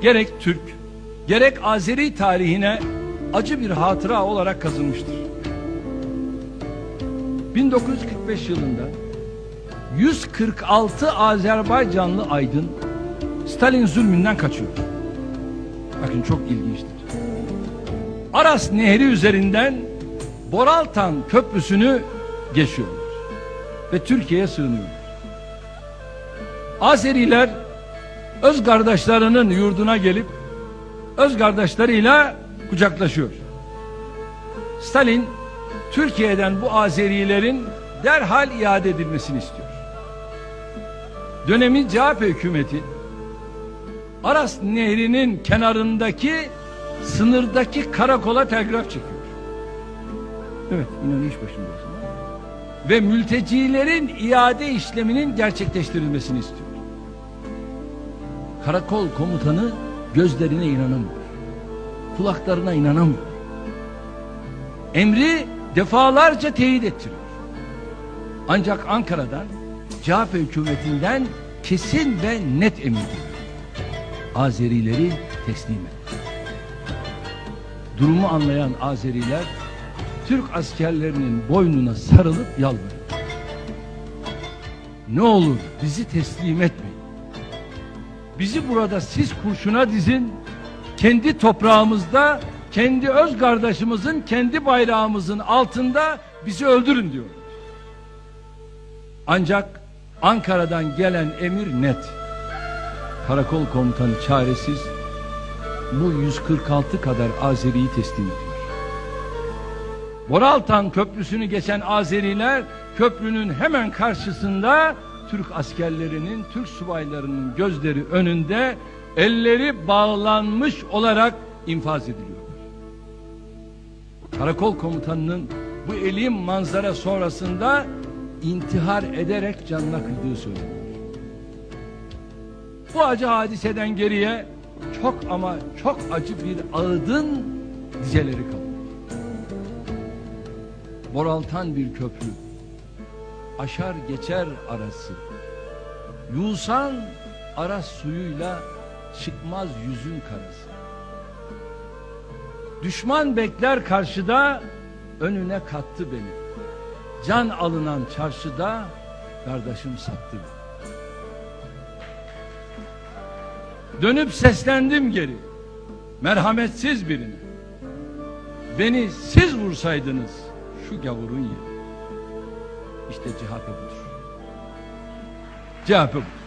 gerek Türk, gerek Azeri tarihine acı bir hatıra olarak kazınmıştır. 1945 yılında 146 Azerbaycanlı aydın Stalin zulmünden kaçıyor. Bakın çok ilginçtir. Aras Nehri üzerinden Boraltan Köprüsü'nü geçiyorlar ve Türkiye'ye sığınıyorlar. Azeriler öz kardeşlerinin yurduna gelip öz kardeşleriyle kucaklaşıyor. Stalin Türkiye'den bu Azerilerin derhal iade edilmesini istiyor. Dönemin CHP hükümeti Aras Nehri'nin kenarındaki sınırdaki karakola telgraf çekiyor. Evet, İnönü iş başında. Ve mültecilerin iade işleminin gerçekleştirilmesini istiyor. Karakol komutanı gözlerine inanamıyor. Kulaklarına inanamıyor. Emri defalarca teyit ettiriyor. Ancak Ankara'dan CHP hükümetinden kesin ve net geliyor. Azerileri teslim et. Durumu anlayan Azeriler Türk askerlerinin boynuna sarılıp yalvarıyor. Ne olur bizi teslim etmeyin. Bizi burada siz kurşuna dizin. Kendi toprağımızda, kendi öz kardeşimizin, kendi bayrağımızın altında bizi öldürün diyor. Ancak Ankara'dan gelen emir net. Karakol komutanı çaresiz bu 146 kadar Azeri'yi teslim ediyor. Boraltan Köprüsü'nü geçen Azeriler köprünün hemen karşısında Türk askerlerinin, Türk subaylarının gözleri önünde elleri bağlanmış olarak infaz ediliyor. Karakol komutanının bu elim manzara sonrasında intihar ederek canına kıydığı söyleniyor. Bu acı hadiseden geriye çok ama çok acı bir ağıdın dizeleri kalıyor. Boraltan bir köprü aşar geçer arası. Yusan aras suyuyla çıkmaz yüzün karası. Düşman bekler karşıda önüne kattı beni. Can alınan çarşıda kardeşim sattı beni. Dönüp seslendim geri. Merhametsiz birine. Beni siz vursaydınız şu gavurun yeri. İşte CHP budur. CHP bu.